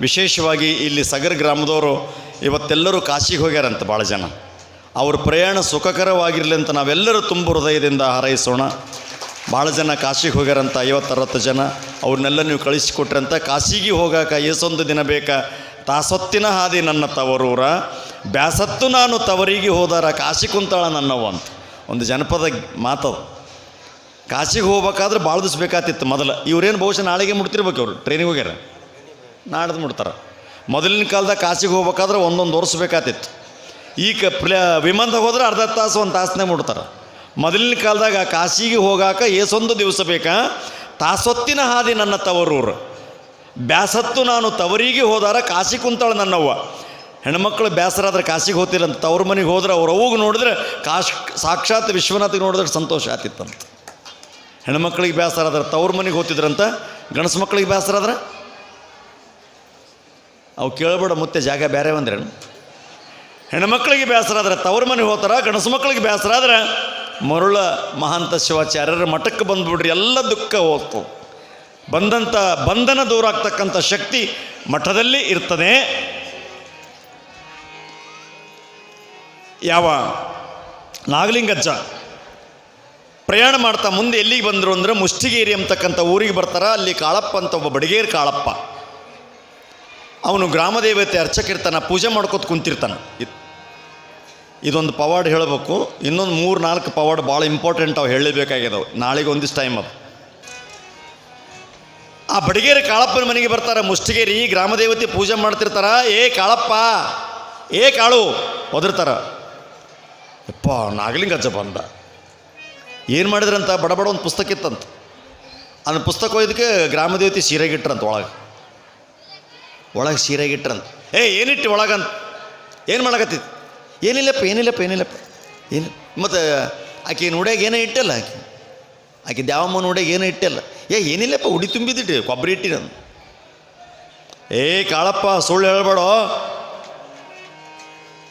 ವಿಶೇಷವಾಗಿ ಇಲ್ಲಿ ಸಗರ್ ಗ್ರಾಮದವರು ಇವತ್ತೆಲ್ಲರೂ ಕಾಶಿಗೆ ಹೋಗ್ಯಾರಂತ ಭಾಳ ಜನ. ಅವ್ರ ಪ್ರಯಾಣ ಸುಖಕರವಾಗಿರಲಿ ಅಂತ ನಾವೆಲ್ಲರೂ ತುಂಬ ಹೃದಯದಿಂದ ಹಾರೈಸೋಣ. ಭಾಳ ಜನ ಕಾಶಿಗೆ ಹೋಗ್ಯಾರಂತ, ಐವತ್ತರವತ್ತು ಜನ. ಅವ್ರನ್ನೆಲ್ಲ ನೀವು ಕಳಿಸಿಕೊಟ್ರಂತ, ಕಾಶಿಗೆ ಹೋಗಾಕ ಏಸೊಂದು ದಿನ ಬೇಕಾ. ತಾಸೊತ್ತಿನ ಹಾದಿ ನನ್ನ ತವರೂರ. ಬ್ಯಾಸತ್ತು ನಾನು ತವರಿಗೆ ಹೋದಾರ, ಕಾಶಿ ಕುಂತಾಳ ನನ್ನವ ಅಂತ. ಒಂದು ಜನಪದ ಮಾತದು. ಕಾಶಿಗೆ ಹೋಗ್ಬೇಕಾದ್ರೆ ಭಾಳ ದಿವಸ ಬೇಕಾತಿತ್ತು ಮೊದಲು. ಇವರೇನು ಬಹುಶಃ ನಾಳೆಗೆ ಮುಟ್ತಿರ್ಬೇಕು ಇವರು ಟ್ರೈನಿಗೆ ಹೋಗ್ಯಾರ. ನಾಡ್ದು ಮುಡ್ತಾರೆ ಮೊದಲಿನ ಕಾಲದಾಗ ಕಾಶಿಗೆ ಹೋಗ್ಬೇಕಾದ್ರೆ ಒಂದೊಂದು ವರ್ಷ ಬೇಕಾತಿತ್ತು. ಈಗ ಪ್ಲೇ, ವಿಮಾನದಾಗ ಹೋದ್ರೆ ಅರ್ಧ ತಾಸು, ಒಂದು ತಾಸನೇ ಮುಡ್ತಾರೆ ಮೊದಲಿನ ಕಾಲದಾಗ ಕಾಶಿಗೆ ಹೋಗಾಕ ಏಸೊಂದು ದಿವಸ ಬೇಕಾ. ತಾಸೊತ್ತಿನ ಹಾದಿ ನನ್ನ ತವರೂರು. ಬ್ಯಾಸತ್ತು ನಾನು ತವರಿಗೆ ಹೋದಾರ, ಕಾಶಿ ಕುಂತಾಳೆ ನನ್ನವ್ವ. ಹೆಣ್ಮಕ್ಳು ಬೇಸರಾದ್ರೆ ಕಾಶಿಗೆ ಹೋತಿಲ್ಲ ಅಂತ ತವ್ರ ಮನೆಗೆ ಹೋದ್ರೆ ಅವ್ರ ಅವ್ಗೆ ನೋಡಿದ್ರೆ ಕಾಶ್, ಸಾಕ್ಷಾತ್ ವಿಶ್ವನಾಥಿಗೆ ನೋಡಿದ್ರೆ ಸಂತೋಷ ಆತಿತ್ತಂತ ಹೆಣ್ಮಕ್ಳಿಗೆ ಬೇಸರ ಆದ್ರೆ ತವ್ರ ಮನೆಗೆ ಹೋಗ್ತಿದ್ರಂತ, ಗಂಡಸು ಮಕ್ಳಿಗೆ ಬೇಸರ ಅವು ಕೇಳಬೇಡ ಮುತ್ತೆ, ಜಾಗ ಬೇರೆ ಅಂದ್ರೆ ಹೆಣ್ಮಕ್ಳಿಗೆ ಬೇಸರ ಆದ್ರೆ ತವ್ರ ಮನೆಗೆ ಹೋಗ್ತಾರ ಗಣಸು ಮಕ್ಳಿಗೆ ಬೇಸರ ಆದ್ರೆ ಮರುಳ ಮಹಾಂತ ಶಿವಾಚಾರ್ಯರ ಮಠಕ್ಕೆ ಬಂದ್ಬಿಡ್ರಿ, ಎಲ್ಲ ದುಃಖ ಹೋಗ್ತು ಬಂದಂಥ ಬಂಧನ ದೂರ ಆಗ್ತಕ್ಕಂಥ ಶಕ್ತಿ ಮಠದಲ್ಲಿ ಇರ್ತದೆ. ಯಾವ? ನಾಗಲಿಂಗಜ್ಜ. ಪ್ರಯಾಣ ಮಾಡ್ತಾ ಮುಂದೆ ಎಲ್ಲಿಗೆ ಬಂದರು ಅಂದ್ರೆ ಮುಷ್ಟಿಗೇರಿ ಅಂತಕ್ಕಂಥ ಊರಿಗೆ ಬರ್ತಾರ, ಅಲ್ಲಿ ಕಾಳಪ್ಪ ಅಂತ ಒಬ್ಬ ಬಡಿಗೇರ್ ಕಾಳಪ್ಪ. ಅವನು ಗ್ರಾಮದೇವತೆ ಅರ್ಚಕಿರ್ತಾನೆ ಪೂಜೆ ಮಾಡ್ಕೊತ ಕುಂತಿರ್ತಾನ. ಇದ್- ಇದೊಂದು ಪವಾಡ್ ಹೇಳಬೇಕು. ಇನ್ನೊಂದು ಮೂರು ನಾಲ್ಕು ಪವಾಡ್ ಭಾಳ ಇಂಪಾರ್ಟೆಂಟ್ ಅವು ಹೇಳಲೇಬೇಕಾಗ್ಯದವು. ನಾಳೆಗೆ ಒಂದಿಷ್ಟು ಟೈಮ್ ಅದು. ಆ ಬಡಿಗೇರಿ ಕಾಳಪ್ಪನ ಮನೆಗೆ ಬರ್ತಾರೆ, ಮುಷ್ಟಿಗೇರಿ, ಗ್ರಾಮದೇವತೆ ಪೂಜೆ ಮಾಡ್ತಿರ್ತಾರ, ಏ ಕಾಳಪ್ಪ, ಏ ಕಾಳು, ಒದರ್ತಾರ. ಯಪ್ಪ ನಾಗಲಿಂಗಜ್ಜ ಬಂದ. ಏನು ಮಾಡಿದ್ರಂತ? ಬಡ ಬಡ ಒಂದು ಪುಸ್ತಕ ಇತ್ತಂತ. ಅದನ್ನ ಪುಸ್ತಕ ಒಯ್ದಕ್ಕೆ ಗ್ರಾಮದೇವತೆ ಸೀರೆಗಿಟ್ರಂತ ಒಳಗೆ. ಒಳಗೆ ಸೀರೆಗಿಟ್ರಂತ ಏ ಏನಿಟ್ಟು ಒಳಗಂತ? ಏನು ಮಾಡಕತ್ತಿತ್ತು ಏನಿಲ್ಲಪ್ಪ ಏನಿಲ್ಲಪ್ಪ ಏನಿಲ್ಲಪ್ಪ. ಏನು ಮತ್ತು ಆಕೆ ಉಡ್ಯಾಗ ಏನೋ ಇಟ್ಟಲ್ಲ ಆಕೆ? ಆಕೆ ದೇವಮ್ಮನ ಉಡ್ಯಾಗ ಏನೋ ಇಟ್ಟಲ್ಲ? ಏ ಏನಿಲ್ಲಪ್ಪ ಉಡಿ ತುಂಬಿದಿಟ್ಟು ಕೊಬ್ಬರಿ ಇಟ್ಟಿರಂತ ಏ ಕಾಳಪ್ಪ ಸುಳ್ಳು ಹೇಳ್ಬೇಡೋ.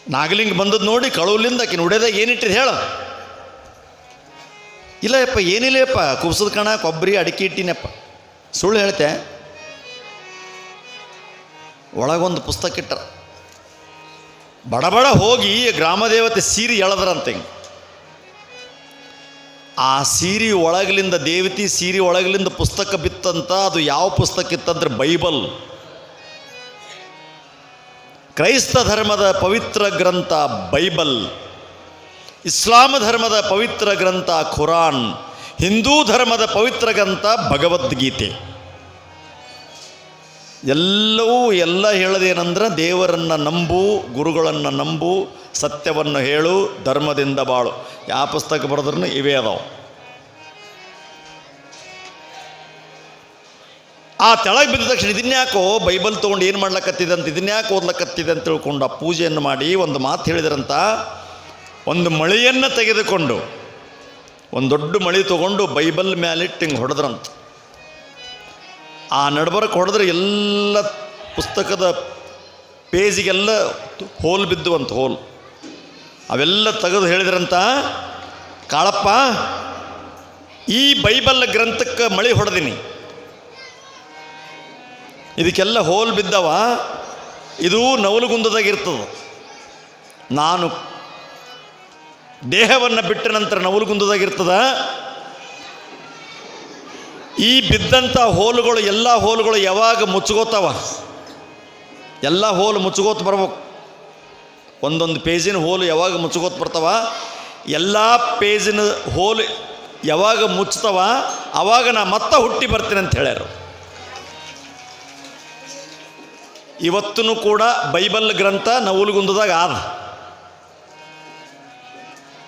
ನಾಗಲಿಂಗ ಬಂದದ್ದು ನೋಡಿ ಕಳುವಲಿಂದ ಆಕಿನ ನೋಡ್ಯದಾಗ ಏನಿಟ್ಟಿರಿ ಹೇಳ. ಇಲ್ಲ ಯಪ್ಪ ಏನಿಲ್ಲಪ್ಪ ಕುಬ್ಸದ ಕಣ ಕೊಬ್ಬರಿ ಅಡಿಕೆ ಇಟ್ಟಿನಪ್ಪ. ಸುಳ್ಳು ಹೇಳ್ತೆ. ಒಳಗೊಂದು ಪುಸ್ತಕ ಇಟ್ಟರ ಬಡಬಡ ಬಡ ಹೋಗಿ ಗ್ರಾಮದೇವತೆ ಸೀರೆ ಎಳದ್ರಂತೆ ಆ ಸೀರೆ ಒಳಗಲಿಂದ ದೇವತಿ ಸೀರೆ ಒಳಗಲಿಂದ ಪುಸ್ತಕ ಬಿತ್ತಂತ, ಅದು ಯಾವ ಪುಸ್ತಕ ಇತ್ತಂದ್ರೆ ಬೈಬಲ್. ಕ್ರೈಸ್ತ ಧರ್ಮದ ಪವಿತ್ರ ಗ್ರಂಥ ಬೈಬಲ್. ಇಸ್ಲಾಂ ಧರ್ಮದ ಪವಿತ್ರ ಗ್ರಂಥ ಖುರಾನ್. ಹಿಂದೂ ಧರ್ಮದ ಪವಿತ್ರ ಗ್ರಂಥ ಭಗವದ್ಗೀತೆ. ಎಲ್ಲವೂ ಎಲ್ಲ ಹೇಳೋದೇನಂದ್ರೆ ದೇವರನ್ನು ನಂಬು, ಗುರುಗಳನ್ನು ನಂಬು, ಸತ್ಯವನ್ನು ಹೇಳು, ಧರ್ಮದಿಂದ ಬಾಳು. ಯಾವ ಪುಸ್ತಕ ಬರೆದ್ರೂ ಇವೇ ಅದಾವು. ಆ ತೆಳಗೆ ಬಿದ್ದ ತಕ್ಷಣ ಇದನ್ಯಾಕೋ ಬೈಬಲ್ ತೊಗೊಂಡು ಏನು ಮಾಡ್ಲಕತ್ತಿದೆ ಅಂತ, ಇದನ್ಯಾಕೆ ಓದ್ಲಕ್ಕತ್ತಿದೆ ಅಂತ ತಿಳ್ಕೊಂಡು ಆ ಪೂಜೆಯನ್ನು ಮಾಡಿ ಒಂದು ಮಾತು ಹೇಳಿದ್ರಂತ, ಒಂದು ಮಳೆಯನ್ನು ತೆಗೆದುಕೊಂಡು, ಒಂದು ದೊಡ್ಡ ಮಳೆ ತೊಗೊಂಡು ಬೈಬಲ್ ಮ್ಯಾಲಿಟ್ಟು ಹಿಂಗೆ ಹೊಡೆದ್ರಂತ. ಆ ನಡ್ಬರಕ್ಕೆ ಹೊಡೆದ್ರೆ ಎಲ್ಲ ಪುಸ್ತಕದ ಪೇಜಿಗೆಲ್ಲ ಹೋಲ್ ಬಿದ್ದು ಅಂತ ಹೋಲ್. ಅವೆಲ್ಲ ತೆಗೆದು ಹೇಳಿದ್ರಂತ, ಕಾಳಪ್ಪ, ಈ ಬೈಬಲ್ ಗ್ರಂಥಕ್ಕೆ ಮಳೆ ಹೊಡೆದೀನಿ. ಇದಕ್ಕೆಲ್ಲ ಹೋಲ್ ಬಿದ್ದವ, ಇದು ನವಲುಗುಂದದಾಗಿರ್ತದೆ ನಾನು ದೇಹವನ್ನು ಬಿಟ್ಟ ನಂತರ ನವಲುಗುಂದದಾಗಿರ್ತದ ಈ ಬಿದ್ದಂಥ ಹೋಲುಗಳು, ಎಲ್ಲ ಹೋಲುಗಳು ಯಾವಾಗ ಮುಚ್ಚಗೋತಾವ ಎಲ್ಲ ಹೋಲು ಮುಚ್ಚಗೋತ ಬರ್ಬೇಕು. ಒಂದೊಂದು ಪೇಜಿನ ಹೋಲು ಯಾವಾಗ ಮುಚ್ಚಗೋತ ಬರ್ತಾವ? ಎಲ್ಲ ಪೇಜಿನ ಹೋಲು ಯಾವಾಗ ಮುಚ್ತಾವ? ಆವಾಗ ನಾ ಮತ್ತೆ ಹುಟ್ಟಿ ಬರ್ತೀನಿ ಅಂತ ಹೇಳ್ಯಾರು. ಇವತ್ತೂ ಕೂಡ ಬೈಬಲ್ ಗ್ರಂಥ ನವಲುಗುಂದದಾಗ ಆದ.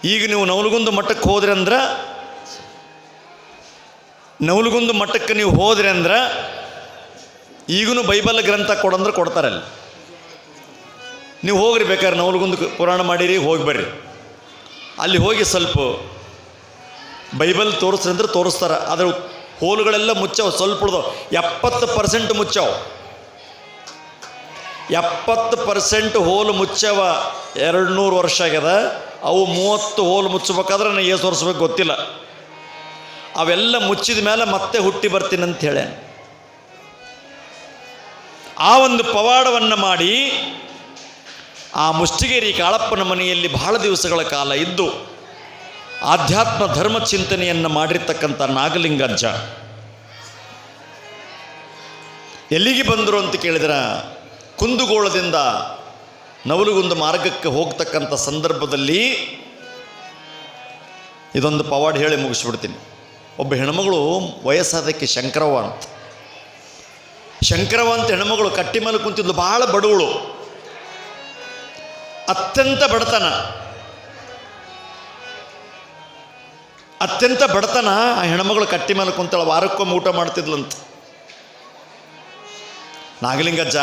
ಈಗ ನೀವು ನವಲುಗುಂದ ಮಠಕ್ಕೆ ಹೋದ್ರಿ ಅಂದ್ರೆ ನವಲಗುಂದ ಮಠಕ್ಕೆ ನೀವು ಹೋದ್ರಿ ಅಂದ್ರೆ ಈಗೂ ಬೈಬಲ್ ಗ್ರಂಥ ಕೊಡಂದ್ರೆ ಕೊಡ್ತಾರೆ ಅಲ್ಲಿ ನೀವು ಹೋಗ್ರಿ ಬೇಕಾದ್ರೆ ನವಲಗುಂದ ಪುರಾಣ ಮಾಡಿರಿ, ಹೋಗಿ ಬರ್ರಿ. ಅಲ್ಲಿ ಹೋಗಿ ಸ್ವಲ್ಪ ಬೈಬಲ್ ತೋರಿಸ್ರಿ ಅಂದ್ರೆ ತೋರಿಸ್ತಾರ. ಅದ್ರ ಹೋಲುಗಳೆಲ್ಲ ಮುಚ್ಚಾವ, ಸ್ವಲ್ಪ ಉಳ್ದವು. ಎಪ್ಪತ್ತು ಪರ್ಸೆಂಟ್ ಮುಚ್ಚಾವ. ಎಪ್ಪತ್ತು ಪರ್ಸೆಂಟ್ ಹೋಲು ಮುಚ್ಚವ ಎರಡು ನೂರು ವರ್ಷ ಆಗ್ಯದ. ಅವು ಮೂವತ್ತು ಹೋಲು ಮುಚ್ಚಬೇಕಾದ್ರೆ ನಾನು ಏಸು ವರ್ಷಬೇಕು ಗೊತ್ತಿಲ್ಲ. ಅವೆಲ್ಲ ಮುಚ್ಚಿದ ಮೇಲೆ ಮತ್ತೆ ಹುಟ್ಟಿ ಬರ್ತೀನಿ ಅಂತ ಹೇಳಿ. ಆ ಒಂದು ಪವಾಡವನ್ನು ಮಾಡಿ ಆ ಮುಷ್ಟಿಗೇರಿ ಕಾಳಪ್ಪನ ಮನೆಯಲ್ಲಿ ಬಹಳ ದಿವಸಗಳ ಕಾಲ ಇದ್ದು ಆಧ್ಯಾತ್ಮ ಧರ್ಮ ಚಿಂತನೆಯನ್ನು ಮಾಡಿರ್ತಕ್ಕಂಥ ನಾಗಲಿಂಗಜ್ಜ. ಎಲ್ಲಿಗೆ ಬಂದರು ಅಂತ ಕೇಳಿದ್ರ, ಕುಂದುಗೋಳದಿಂದ ನವಲುಗುಂದ ಮಾರ್ಗಕ್ಕೆ ಹೋಗ್ತಕ್ಕಂಥ ಸಂದರ್ಭದಲ್ಲಿ ಇದೊಂದು ಪವಾಡ್ ಹೇಳಿ ಮುಗಿಸ್ಬಿಡ್ತೀನಿ. ಒಬ್ಬ ಹೆಣ್ಮಗಳು ವಯಸ್ಸಾದಕ್ಕೆ ಶಂಕರವ್ವ ಅಂತ. ಶಂಕರವ್ವ ಅಂತ ಹೆಣ್ಮಗಳು ಕಟ್ಟಿ ಮೇಲೆ ಕುಂತಿದ್ಲು ಭಾಳ ಬಡವಳು. ಅತ್ಯಂತ ಬಡತನ. ಅತ್ಯಂತ ಬಡತನ ಆ ಹೆಣ್ಮಗಳು ಕಟ್ಟಿ ಮೇಲೆ ಕುಂತಳ, ವಾರಕ್ಕೊಮ್ಮೆ ಊಟ ಮಾಡ್ತಿದ್ಲಂತ ನಾಗಲಿಂಗಜ್ಜ,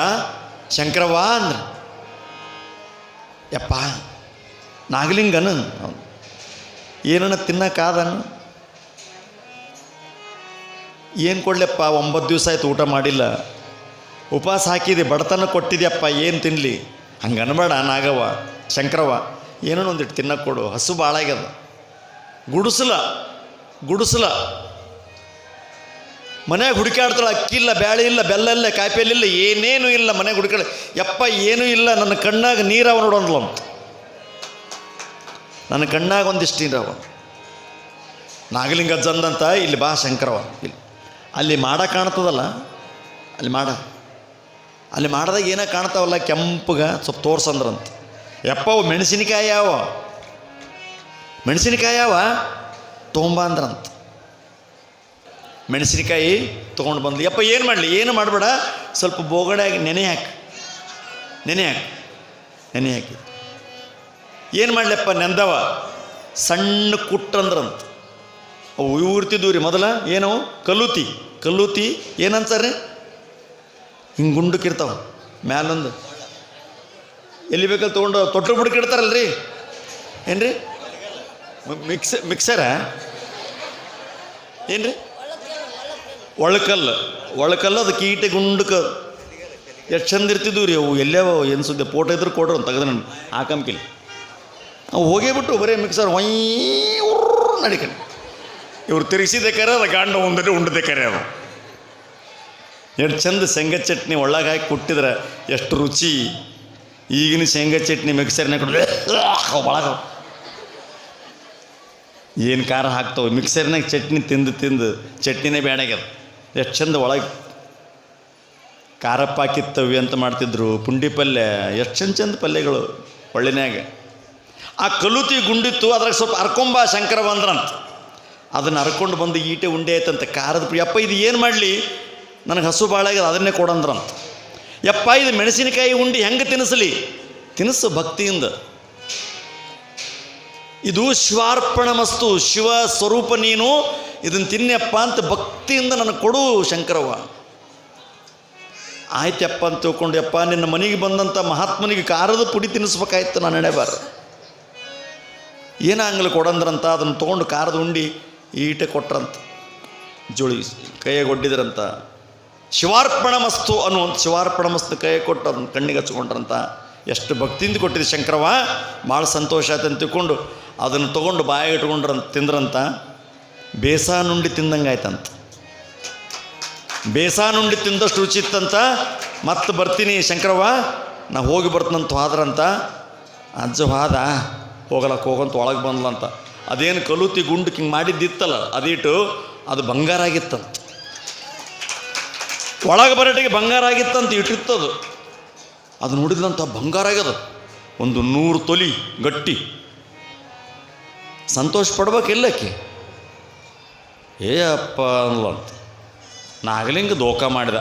ಶಂಕರವ್ವ ಅಂದ್ರೆ. ಯಪ್ಪ, ನಾಗಲಿಂಗನ? ಏನನ್ನ ತಿನ್ನಕ್ಕಾದನು? ಏನು ಕೊಡಲಪ್ಪ, ಒಂಬತ್ತು ದಿವಸ ಆಯ್ತು ಊಟ ಮಾಡಿಲ್ಲ. ಉಪವಾಸ ಹಾಕಿದೆ, ಬಡತನ ಕೊಟ್ಟಿದ್ಯಪ್ಪ, ಏನು ತಿನ್ನಲಿ ಹಂಗೆ ಅನ್ಬೇಡ, ನಾಗವ್ವ, ಶಂಕರವ್ವ, ಏನೋ ಒಂದಿಟ್ಟು ತಿನ್ನಕ್ಕೆ ಕೊಡು, ಹಸು ಭಾಳ ಆಗ್ಯದ. ಗುಡಿಸಲ ಗುಡಿಸಲ. ಮನೆಯಾಗ ಹುಡುಕಾಡ್ತಾಳೆ ಅಕ್ಕಿ ಇಲ್ಲ, ಬ್ಯಾಳೆ ಇಲ್ಲ, ಬೆಲ್ಲ ಇಲ್ಲ, ಕಾಯಿಪಲ್ಲೆ ಇಲ್ಲ, ಏನೇನು ಇಲ್ಲ ಮನೆಗೆ ಹುಡುಕಾಡ ಯಪ್ಪ, ಏನೂ ಇಲ್ಲ, ನನ್ನ ಕಣ್ಣಾಗ ನೀರವ ನೋಡೋಣಲ್ಲ ಅಂತ ನನ್ನ ಕಣ್ಣಾಗ ಒಂದಿಷ್ಟು ನೀರವ. ನಾಗಲಿಂಗ ಜಂದಂತ ಇಲ್ಲಿ ಬಾ ಶಂಕರವ ಇಲ್ಲಿ. ಅಲ್ಲಿ ಮಾಡ ಕಾಣ್ತದಲ್ಲ? ಅಲ್ಲಿ ಮಾಡ. ಅಲ್ಲಿ ಮಾಡಿದಾಗ ಏನೋ ಕಾಣ್ತಾವಲ್ಲ ಕೆಂಪಗ ಸ್ವಲ್ಪ ತೋರ್ಸಂದ್ರಂತ. ಯಪ್ಪ, ಅವು ಮೆಣಸಿನಕಾಯಿ ಯಾವ? ಮೆಣಸಿನಕಾಯಿ ಯಾವ? ತೊಗೊಂಬ ಅಂದ್ರಂತ. ಮೆಣಸಿನಕಾಯಿ ತೊಗೊಂಡು ಬಂದ್ಲಿ. ಯಪ್ಪ, ಏನು ಮಾಡಲಿ? ಏನು ಮಾಡಬೇಡ? ಸ್ವಲ್ಪ ಬೋಗಡಾಗಿ ನೆನೆ ಹಾಕಿ. ನೆನೆ ಹಾಕಿ. ನೆನೆ ಹಾಕಿ. ಏನು ಮಾಡಲಪ್ಪ ನೆಂದವ? ಸಣ್ಣ ಕುಟ್ರಂದ್ರಂತ. ಅವು ಇರ್ತಿದ್ವು ರೀ ಮೊದಲ. ಏನು ಕಲ್ಲುತಿ ಕಲ್ಲುತಿ ಏನಂತಾರೆ? ಹಿಂಗೆ ಗುಂಡಕ್ಕಿರ್ತಾವ ಮ್ಯಾಲೊಂದು. ಎಲ್ಲಿ ಬೇಕಲ್ಲಿ ತೊಗೊಂಡು ತೊಟ್ರು ರೀ ಏನ್ರಿ? ಮಿಕ್ಸ್, ಮಿಕ್ಸರ? ಏನ್ರಿ? ಒಳಕಲ್ಲು. ಒಳಕಲ್ಲು ಅದು ಕೀಟ ಗುಂಡಕ್ಕೆ ಎಷ್ಟು ಚಂದ ಇರ್ತಿದ್ವು ರೀ ಅವು. ಎಲ್ಲೇವ ಏನು ಸುದ್ದಿ? ಫೋಟೋ ಇದ್ರೆ ಕೊಡ್ರು ಅಂತ ತೆಗೆದು ನಾನು ಕಂಪಿಲಿ ಅವು ಹೋಗೇ ಬಿಟ್ಟು ಬರೀ ಮಿಕ್ಸರ್ ವೈ ನಡಿಕಣಿ. ಇವ್ರು ತಿರುಗಿಸಿದೆ ಕರೆ, ಅದು ಗಾಂಡ ಉಂದರೆ ಉಂಡದೆ ಕರೆ ಅದು. ಎಷ್ಟು ಚಂದ ಶೇಂಗಾ ಚಟ್ನಿ ಒಳಗೆ ಹಾಕಿ ಕೊಟ್ಟಿದ್ರೆ ಎಷ್ಟು ರುಚಿ. ಈಗಿನ ಶೇಂಗಾ ಚಟ್ನಿ ಮಿಕ್ಸರ್ನಾಗ ಕೊಟ್ಟರೆ ಒಳಗೆ ಏನು ಖಾರ ಹಾಕ್ತಾವೆ? ಮಿಕ್ಸರ್ನಾಗ ಚಟ್ನಿ ತಿಂದು ತಿಂದು ಚಟ್ನಿನೇ ಬೇಡಾಗ್ಯದ ಎಷ್ಟು ಚಂದ ಒಳಗೆ ಖಾರಪ್ಪ ಹಾಕಿತ್ತವಿ ಅಂತ ಮಾಡ್ತಿದ್ರು ಪುಂಡಿ ಪಲ್ಯ. ಎಷ್ಟು ಚಂದ ಚಂದ ಪಲ್ಯಗಳು ಒಳ್ಳೆನಾಗ ಆ ಕಲುತಿ ಗುಂಡಿತ್ತು, ಅದ್ರಾಗ ಸ್ವಲ್ಪ ಅರ್ಕೊಂಬ ಶಂಕರ ಬಂದ್ರಂತ. ಅದನ್ನು ಹರ್ಕೊಂಡು ಬಂದು ಈಟೆ ಉಂಡೆ ಆಯ್ತಂತ, ಖಾರದ ಪುಡಿ. ಯಪ್ಪ ಇದು ಏನು ಮಾಡಲಿ? ನನಗೆ ಹಸು ಭಾಳ ಆಗ್ಯದ, ಅದನ್ನೇ ಕೊಡಂದ್ರಂತ. ಯಪ್ಪ, ಇದು ಮೆಣಸಿನಕಾಯಿ ಉಂಡಿ ಹೆಂಗೆ ತಿನ್ನಿಸಲಿ? ತಿನ್ನಿಸು ಭಕ್ತಿಯಿಂದ. ಇದು ಶಿವಾರ್ಪಣ ಮಸ್ತು, ಶಿವ ಸ್ವರೂಪ ನೀನು ಇದನ್ನು ತಿನ್ನಪ್ಪ ಅಂತ ಭಕ್ತಿಯಿಂದ ನನಗೆ ಕೊಡು ಶಂಕರವ್ವ. ಆಯ್ತಪ್ಪ ಅಂತ ತಿಳ್ಕೊಂಡು, ಯಪ್ಪ, ನಿನ್ನ ಮನೆಗೆ ಬಂದಂಥ ಮಹಾತ್ಮನಿಗೆ ಖಾರದ ಪುಡಿ ತಿನ್ನಿಸ್ಬೇಕಾಯ್ತು, ನಾನು ನಡೆಬಾರ ಏನಾಗಲಿ ಕೊಡಂದ್ರಂತ, ಅದನ್ನು ತೊಗೊಂಡು ಖಾರದ ಉಂಡಿ ಈಟೆ ಕೊಟ್ರಂತ, ಜೋಳಿ ಕೈಯ ಒಡ್ಡಿದ್ರಂತ ಶಿವಾರ್ಪಣ ಮಸ್ತು ಅನ್ನುವಂಥ ಶಿವಾರ್ಪಣ ಮಸ್ತು ಕೈ ಕೊಟ್ಟು ಅದನ್ನು ಕಣ್ಣಿಗೆ ಹಚ್ಕೊಂಡ್ರಂತ ಎಷ್ಟು ಭಕ್ತಿಯಿಂದ ಕೊಟ್ಟಿದ್ದು ಶಂಕರವ ಭಾಳ ಸಂತೋಷ ಆಯ್ತು ಅಂತ ತಿಳ್ಕೊಂಡು ಅದನ್ನು ತೊಗೊಂಡು ಬಾಯಿಗೆ ಇಟ್ಕೊಂಡ್ರಂತ, ತಿಂದ್ರಂತ ಬೇಸಾನುಂಡಿ ತಿಂದಂಗೆ ಆಯ್ತಂತ. ಬೇಸಾನುಂಡಿ ತಿಂದಷ್ಟು ರುಚಿ ಇತ್ತಂತ, ಮತ್ತೆ ಬರ್ತೀನಿ ಶಂಕರವ್ವ, ನಾ ಹೋಗಿ ಬರ್ತೀನಂತ ಹೋದ್ರಂತ, ಅಜ್ಜ ಹೋದ ಹೋಗಲಕ್ಕೆ ಹೋಗಂತ ಒಳಗೆ ಬಂದ್ಲಂತ. ಅದೇನು ಕಲೂತಿ ಗುಂಡು ಹಿಂಗೆ ಮಾಡಿದ್ದಿತ್ತಲ್ಲ, ಅದಿಟ್ಟು ಅದು ಬಂಗಾರ ಆಗಿತ್ತಂತ. ಒಳಗೆ ಬರಟಿಗೆ ಬಂಗಾರ ಆಗಿತ್ತಂತ ಇಟ್ಟಿತ್ತದು. ಅದು ನೋಡಿದ್ರಂತ ಬಂಗಾರ ಆಗ್ಯದ. ಒಂದು ನೂರು ತೊಲಿ ಗಟ್ಟಿ. ಸಂತೋಷ ಪಡ್ಬೇಕಿಲ್ಲಕ್ಕೆ ಏ ಅಪ್ಪ ಅನ್ಲಂತ ನಾಗಲಿಂಗ ದೋಖ ಮಾಡಿದ.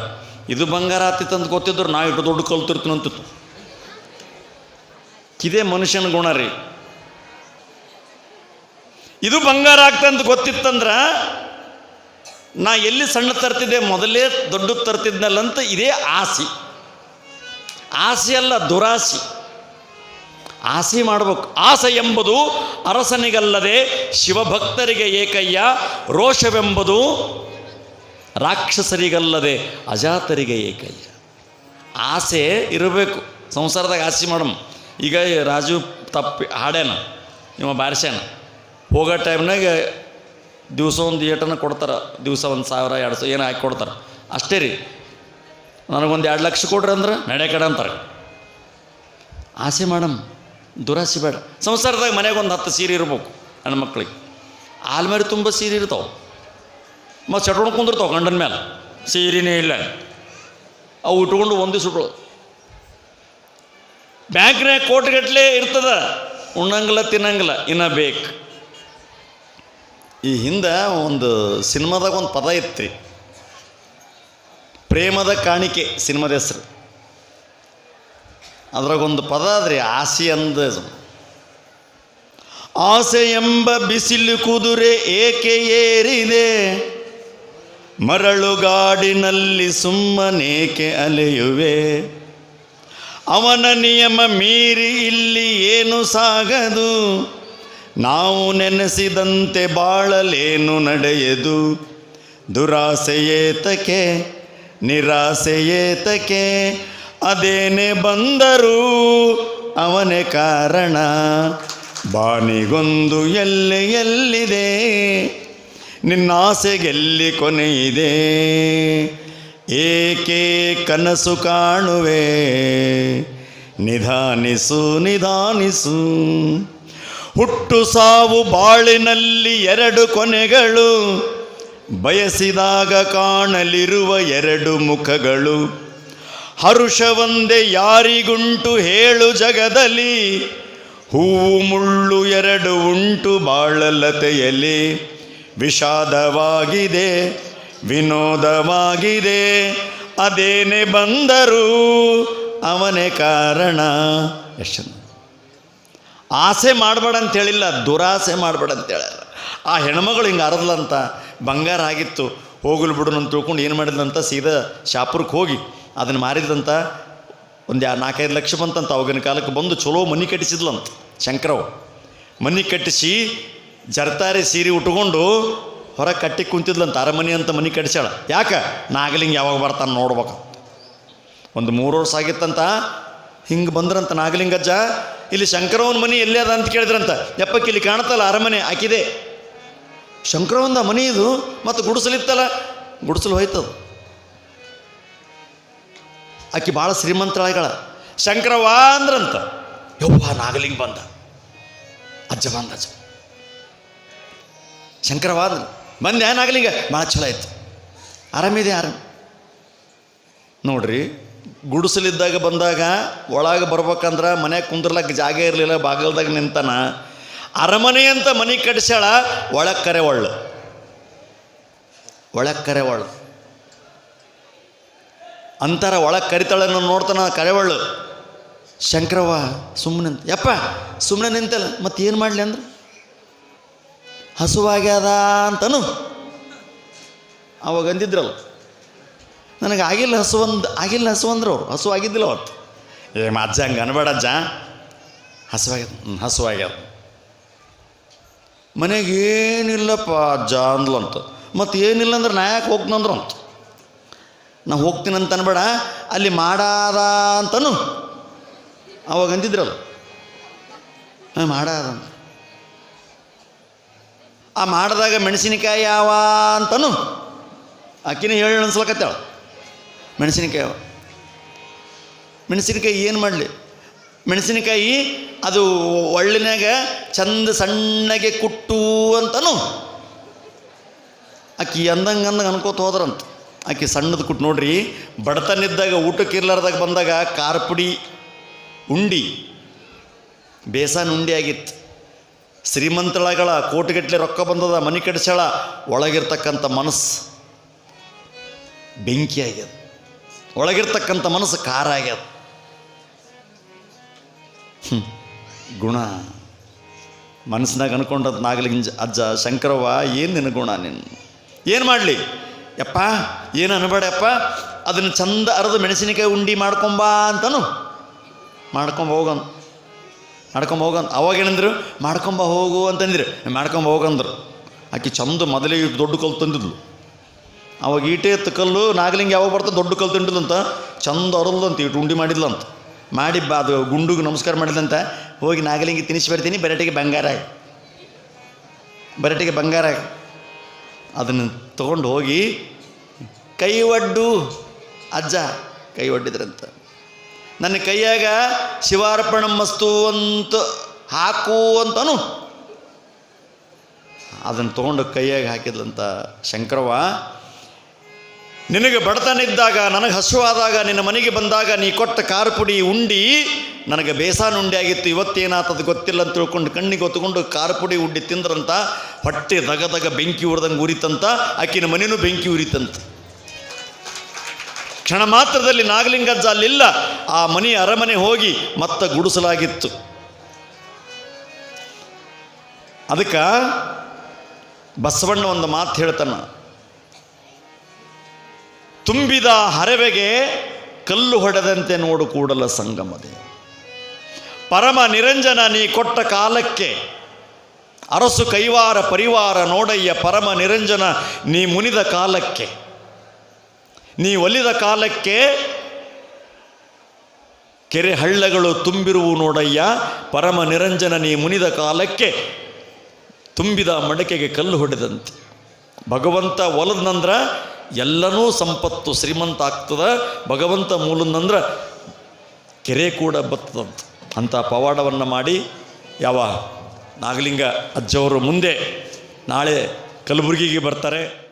ಇದು ಬಂಗಾರ ಆತಿತ್ತು ಅಂತ ಗೊತ್ತಿದ್ರು ನಾ ಇಟ್ಟು ದೊಡ್ಡ ಕಲ್ತಿರ್ತೀನಂತಿತ್ತು ಇದೇ ಮನುಷ್ಯನ ಗುಣ ರೀ. ಇದು ಬಂಗಾರ ಆಗ್ತಂತ ಗೊತ್ತಿತ್ತಂದ್ರ, ನಾ ಎಲ್ಲಿ ಸಣ್ಣ ತರ್ತಿದ್ದೆ, ಮೊದಲೇ ದೊಡ್ಡ ತರ್ತಿದ್ನಲ್ಲಂತ ಇದೇ ಆಸೆ. ಆಸೆ ಅಲ್ಲ, ದುರಾಸೆ. ಆಸೆ ಮಾಡಬೇಕು. ಆಸೆ ಎಂಬುದು ಅರಸನಿಗಲ್ಲದೆ ಶಿವಭಕ್ತರಿಗೆ ಏಕಯ್ಯ, ರೋಷವೆಂಬುದು ರಾಕ್ಷಸರಿಗಲ್ಲದೆ ಅಜಾತರಿಗೆ ಏಕಯ್ಯ. ಆಸೆ ಇರಬೇಕು. ಸಂಸಾರದಾಗ ಆಸೆ ಮಾಡಮ್. ಈಗ ರಾಜು ತಪ್ಪಿ ಹಾಡ್ಯಾನ, ನಿಮ್ಮ ಬಾರಿಸ್ಯಾನ. ಹೋಗೋ ಟೈಮ್ನಾಗೆ ದಿವಸ ಒಂದು ಏಟನ್ನು ಕೊಡ್ತಾರೆ. ದಿವಸ ಒಂದು ಸಾವಿರ, ಎರಡು ಸಾವಿರ ಏನು ಹಾಕಿ ಕೊಡ್ತಾರೆ. ಅಷ್ಟೇ ರೀ. ನನಗೊಂದು ಎರಡು ಲಕ್ಷ ಕೊಡ್ರಿ ಅಂದ್ರೆ ನಡೆ ಕಡೆ ಅಂತಾರೆ. ಆಸೆ ಮಾಡಮ್. ದುರಾಸೆ ಬೇಡ. ಸಂಸಾರದಾಗ ಮನೆಗೆ ಒಂದು ಹತ್ತು ಸೀರೆ ಇರ್ಬೇಕು ನನ್ನ ಮಕ್ಳಿಗೆ. ಆಲ್ಮೇಲೆ ತುಂಬ ಸೀರೆ ಇರ್ತಾವೆ. ಮತ್ತು ಚಟ್ಕೊಂಡು ಕುಂದಿರ್ತಾವೆ ಗಂಡನ ಮೇಲೆ ಸೀರೆನೇ ಇಲ್ಲ. ಅವು ಉಟ್ಕೊಂಡು ಒಂದು ಸುಟ್ಟು ಬ್ಯಾಂಕ್ನಾಗ ಕೋಟಿಗಟ್ಟಲೆ ಇರ್ತದ. ಉಣ್ಣಂಗಿಲ್ಲ, ತಿನ್ನಂಗಿಲ್ಲ, ಇನ್ನೂ ಬೇಕು. ಈ ಹಿಂದೆ ಒಂದು ಸಿನಿಮಾದಾಗ ಒಂದು ಪದ ಇತ್ತು ಪ್ರೇಮದ ಕಾಣಿಕೆ ಸಿನಿಮಾದ ಹೆಸರು. ಅದ್ರಾಗೊಂದು ಪದ ಅದ್ರಿ, ಆಸೆ ಅಂದ ಆಸೆ ಎಂಬ ಬಿಸಿಲು ಕುದುರೆ ಏಕೆ ಏರಿದೆ? ಮರಳುಗಾಡಿನಲ್ಲಿ ಸುಮ್ಮನೇಕೆ ಅಲೆಯುವೆ? ಅವನ ನಿಯಮ ಮೀರಿ ಇಲ್ಲಿ ಏನು ಸಾಗದು? ನಾವು ನೆನೆಸಿದಂತೆ ಬಾಳಲೇನು ನಡೆಯದು? ದುರಾಸೆಯೇತಕೆ ನಿರಾಸೆಯೇತಕೆ ಅದೇನೆ ಬಂದರೂ ಅವನೇ ಕಾರಣ. ಬಾನಿಗೊಂದು ಎಲ್ಲೆ ಎಲ್ಲಿದೆ? ನಿನ್ನಾಸೆಗೆಲ್ಲಿ ಕೊನೆಯಿದೆ? ಏಕೆ ಕನಸು ಕಾಣುವೆ? ನಿಧಾನಿಸು ನಿಧಾನಿಸು. ಹುಟ್ಟು ಸಾವು ಬಾಳಿನಲ್ಲಿ ಎರಡು ಕೊನೆಗಳು, ಬಯಸಿದಾಗ ಕಾಣಲಿರುವ ಎರಡು ಮುಖಗಳು. ಹರುಷವೊಂದೇ ಯಾರಿಗುಂಟು ಹೇಳು ಜಗದಲ್ಲಿ, ಹೂವು ಮುಳ್ಳು ಎರಡು ಉಂಟು ಬಾಳಲತೆಯಲ್ಲಿ. ವಿಷಾದವಾಗಿದೆ, ವಿನೋದವಾಗಿದೆ, ಅದೇನೆ ಬಂದರೂ ಅವನೇ ಕಾರಣ. ಎಷ್ಟು. ಆಸೆ ಮಾಡಬೇಡ ಅಂತ ಹೇಳಿಲ್ಲ ದುರಾಸೆ ಮಾಡಬೇಡ ಅಂತ ಹೇಳ್ಯಾರ ಆ ಹೆಣ್ಮಗಳು ಹಿಂಗೆ ಅರದ್ಲಂತ, ಬಂಗಾರ ಆಗಿತ್ತು, ಹೋಗಲು ಬಿಡು ಅಂತ ತಿಳ್ಕೊಂಡು ಏನು ಮಾಡಿದ್ಲಂತ ಸೀದಾ ಶಾಪುರಕ್ಕೆ ಹೋಗಿ, ಅದನ್ನು ಮಾರಿದಂತ ಒಂದು ನಾಲ್ಕೈದು ಲಕ್ಷ ಬಂತಂತ, ಅವಾಗಿನ ಕಾಲಕ್ಕೆ ಬಂದು ಚಲೋ ಮನೆ ಕಟ್ಟಿಸಿದ್ಲಂತ ಶಂಕರವ್ ಮನೆ ಕಟ್ಟಿಸಿ ಜರ್ತಾರೆ ಸೀರೆ ಉಟ್ಕೊಂಡು ಹೊರಗೆ ಕಟ್ಟಿ ಕುಂತಿದ್ಲಂತ, ಅರಮನೆ ಅಂತ ಮನೆ ಕಟ್ಟಿಸ್ಯಾಳ ಯಾಕೆ? ನಾಗಲಿಂಗ ಯಾವಾಗ ಬರ್ತಾನೆ ನೋಡ್ಬೇಕು ಒಂದು ಮೂರು ವರ್ಷ ಆಗಿತ್ತಂತ, ಹಿಂಗೆ ಬಂದ್ರಂತ ನಾಗಲಿಂಗಜ್ಜ ಇಲ್ಲಿ ಶಂಕರವನ ಮನೆ ಎಲ್ಲಿ ಅದ ಅಂತ ಕೇಳಿದ್ರಂತ. ಯಪ್ಪಕ್ಕೆ ಇಲ್ಲಿ ಕಾಣುತ್ತಲ್ಲ ಅರಮನೆ ಆಕಿದೆ ಶಂಕರವಂದ ಮನೆ ಇದು, ಮತ್ತು ಗುಡಿಸಲಿತ್ತಲ್ಲ ಗುಡಿಸಲು ಹೋಯ್ತದ. ಆಕಿ ಭಾಳ ಶ್ರೀಮಂತಳಗಳ ಶಂಕರವಾ ಅಂದ್ರಂತ. ಯವ್ವ, ನಾಗಲಿಂಗ ಬಂದ. ಅಜ್ಜ ಬಂದ, ಅಜ್ಜ. ಶಂಕರವಾದ ಬಂದೆ, ನಾಗಲಿಂಗ. ಭಾಳ ಚಲೋ ಆಯ್ತು. ಆರಾಮಿದೆ ಆರಾಮ ನೋಡ್ರಿ ಗುಡಿಸಲಿದ್ದಾಗ ಬಂದಾಗ ಒಳಗೆ ಬರ್ಬೇಕಂದ್ರೆ ಮನೆ ಕುಂದ್ರಲಕ್ಕೆ ಜಾಗ ಇರಲಿಲ್ಲ, ಬಾಗಲ್ದಾಗ ನಿಂತಾನ. ಅರಮನೆ ಅಂತ ಮನೆ ಕಟ್ಸ್ಯಾಳ, ಒಳಗೆ ಕರೆ ಒಳ್ಳು. ಒಳಗೆ ಕರೆ ಒಳ್ಳು. ಅಂತಾರ ಒಳಗೆ ಕರಿತಾಳೆ ನಾನು ನೋಡ್ತಾನ ಕರೆ ಒಳ್ಳು. ಶಂಕರವ್ವ ಸುಮ್ಮನೆ ಯಪ್ಪ ಸುಮ್ಮನೆ ನಿಂತಲ್ಲ, ಮತ್ತೆ ಏನು ಮಾಡಲಿ ಅಂದ್ರೆ? ಹಸುವಾಗ್ಯದ ಅಂತನು. ಅವಾಗ ಅಂದಿದ್ರಲ್ಲ. ನನಗೆ ಆಗಿಲ್ಲ ಹಸು ಒಂದು ಆಗಿಲ್ಲ ಹಸು ಅಂದ್ರೆ. ಅವ್ರು ಹಸು ಆಗಿದ್ದಿಲ್ಲ ಅವತ್ತು. ಏ ಅಜ್ಜ ಹಂಗೆ ಅನ್ಬೇಡ ಅಜ್ಜ. ಹಸುವಾಗ್ಯದ. ಹಸುವಾಗ್ಯದ. ಮನೆಗೆ ಏನಿಲ್ಲಪ್ಪ ಅಜ್ಜ ಅಂತ. ಮತ್ತು ಏನಿಲ್ಲ ಅಂದ್ರೆ ನಾ ಯಾಕೆ ಹೋಗ್ತಂದ್ರು ಅಂತ. ನಾ ಹೋಗ್ತೀನಿ ಅಂತ ಅನ್ಬೇಡ. ಅಲ್ಲಿ ಮಾಡಾದ ಅಂತನು. ಅವಾಗ ಅಂದಿದ್ರಲ್ಲ. ಹಾಂ, ಮಾಡಾದ ಅಂತ. ಆ ಮಾಡಿದಾಗ ಮೆಣಸಿನಕಾಯಿ ಯಾವ ಅಂತನು. ಆಕಿನ ಹೇಳಿ ಅನ್ಸ್ಲಕತ್ತಾಳ. ಮೆಣಸಿನಕಾಯಿ ಮೆಣಸಿನಕಾಯಿ ಏನು ಮಾಡಲಿ? ಮೆಣಸಿನಕಾಯಿ ಅದು ಒಳ್ಳಿನಾಗ ಚಂದ ಸಣ್ಣಗೆ ಕುಟ್ಟು ಅಂತನು. ಆಕಿ ಅಂದಂಗೆ ಅಂದಂಗೆ ಅನ್ಕೋತ ಹೋದ್ರಂತ. ಆಕಿ ಸಣ್ಣದು ಕುಟ್ಟು ನೋಡ್ರಿ, ಬಡತನಿದ್ದಾಗ ಊಟಕ್ಕೆ ಇರ್ಲಾರ್ದಾಗ ಬಂದಾಗ ಖಾರ ಪುಡಿ ಉಂಡಿ, ಬೇಸನ್ ಉಂಡಿ ಆಗಿತ್ತು. ಶ್ರೀಮಂತಳಗಳ ಕೋಟಿಗಟ್ಟಲೆ ರೊಕ್ಕ ಬಂದದ ಮನೆ ಕಟ್ಸಳ ಒಳಗಿರ್ತಕ್ಕಂಥ ಮನಸ್ಸು ಬೆಂಕಿ ಆಗ್ಯದ. ಒಳಗಿರ್ತಕ್ಕಂಥ ಮನಸ್ಸು ಖಾರ ಆಗ್ಯದ. ಗುಣ. ಮನಸ್ಸಿನಾಗ ಅನ್ಕೊಂಡದ್ದು ನಾಗಲಿಂಗ ಅಜ್ಜ ಶಂಕರವ್ವ, ಏನು ನಿನ್ನ ಗುಣ ನಿನ್ನ ಏನು ಮಾಡಲಿ? ಯಪ್ಪ, ಏನು ಅನ್ಬೇಡಪ್ಪ ಅದನ್ನು ಚಂದ ಅರ್ದು ಮೆಣಸಿನಕಾಯಿ ಉಂಡಿ ಮಾಡ್ಕೊಂಬಾ ಅಂತನು. ಮಾಡ್ಕೊಂಬ ಹೋಗನ್. ಮಾಡ್ಕೊಂಬ ಹೋಗನ್. ಅವಾಗ ಏನಂದ್ರು? ಮಾಡ್ಕೊಂಬ ಹೋಗು ಅಂತಂದಿರು ಮಾಡ್ಕೊಂಬ ಹೋಗಂದ್ರು. ಆಕೆ ಚಂದ ಮೊದಲೇ ದೊಡ್ಡ ಕಲ್ಲು ತಂದಿದ್ಲು. ಅವಾಗ ಈಟೆ ಎತ್ತು ಕಲ್ಲು, ನಾಗಲಿಂಗ ಯಾವಾಗ ಬರ್ತದೆ? ದೊಡ್ಡ ಕಲ್ಲು ತಿಂಟದಂತ ಚಂದ ಅರಲ್ದಂತ ಇಟ್ಟು ಉಂಡಿ ಮಾಡಿದ್ಲಂತ. ಮಾಡಿ ಬಾ, ಅದು ಗುಂಡುಗೆ ನಮಸ್ಕಾರ ಮಾಡಿದಂತ ಹೋಗಿ ನಾಗಲಿಂಗಿ ತಿನಿಸಿ ಬರ್ತೀನಿ, ಬೆರಟಿಗೆ ಬಂಗಾರ ಬೆರಟಿಗೆ ಬರಟಿಗೆ ಬಂಗಾರ ಅದನ್ನು ತೊಗೊಂಡು ಹೋಗಿ ಕೈ ಒಡ್ಡು ಅಜ್ಜ ಕೈ ಒಡ್ಡಿದ್ರಂತ ನನ್ನ ಕೈಯಾಗ ಶಿವಾರ್ಪಣ ಮಸ್ತು ಅಂತ ಹಾಕು ಅಂತನು. ಅದನ್ನು ತೊಗೊಂಡು ಕೈಯಾಗ ಹಾಕಿದ್ಲಂತ ಶಂಕರವ್ವ ನಿನಗೆ ಬಡತನ ಇದ್ದಾಗ ನನಗೆ ಹಸುವಾದಾಗ, ನಿನ್ನ ಮನೆಗೆ ಬಂದಾಗ, ನೀ ಕೊಟ್ಟ ಖಾರ ಪುಡಿ ಉಂಡಿ, ನನಗೆ ಬೇಸಾನ ಉಂಡೆ ಆಗಿತ್ತು. ಇವತ್ತೇನಾತದು ಗೊತ್ತಿಲ್ಲ ಅಂತ ತಿಳ್ಕೊಂಡು ಕಣ್ಣಿಗೆ ಹೊತ್ಕೊಂಡು ಖಾರ ಪುಡಿ ಉಂಡಿ ತಿಂದ್ರಂತ, ಹೊಟ್ಟೆ ದಗದಗ ದಗ ಬೆಂಕಿ ಉರಿದಂಗೆ ಉರಿತಂತ, ಆಕಿನ ಮನೆಯೂ ಬೆಂಕಿ ಉರಿತಂತ. ಕ್ಷಣ ಮಾತ್ರದಲ್ಲಿ ನಾಗಲಿಂಗಜ್ಜ ಅಲ್ಲಿಲ್ಲ. ಆ ಮನೆ ಅರಮನೆ ಹೋಗಿ ಮತ್ತ ಗುಡಿಸಲಾಗಿತ್ತು. ಅದಕ್ಕೆ ಬಸವಣ್ಣ ಒಂದು ಮಾತು ಹೇಳ್ತಾನ. ತುಂಬಿದ ಹರವೆಗೆ ಕಲ್ಲು ಹೊಡೆದಂತೆ ನೋಡು ಕೂಡಲ ಸಂಗಮದೆ. ಪರಮ ನಿರಂಜನ ನೀ ಕೊಟ್ಟ ಕಾಲಕ್ಕೆ ಅರಸು ಕೈವಾರ ಪರಿವಾರ ನೋಡಯ್ಯ ಪರಮ ನಿರಂಜನ ನೀ ಮುನಿದ ಕಾಲಕ್ಕೆ. ನೀ ಒಲಿದ ಕಾಲಕ್ಕೆ ಕೆರೆ ಹಳ್ಳಗಳು ತುಂಬಿರುವು ನೋಡಯ್ಯ, ಪರಮ ನಿರಂಜನ ನೀ ಮುನಿದ ಕಾಲಕ್ಕೆ ತುಂಬಿದ ಮಡಕೆಗೆ ಕಲ್ಲು ಹೊಡೆದಂತೆ. ಭಗವಂತ ಒಲದ್ನಂದ್ರ ಎಲ್ಲನೂ ಸಂಪತ್ತು ಶ್ರೀಮಂತ ಆಗ್ತದ, ಭಗವಂತ ಮೂಲನಂದ್ರೆ ಕೆರೆ ಕೂಡ ಬತ್ತದಂತ. ಅಂಥ ಪವಾಡವನ್ನು ಮಾಡಿ ಯಾವ ನಾಗಲಿಂಗ ಅಜ್ಜವರು ಮುಂದೆ ನಾಳೆ ಕಲಬುರಗಿಗೆ ಬರ್ತಾರೆ.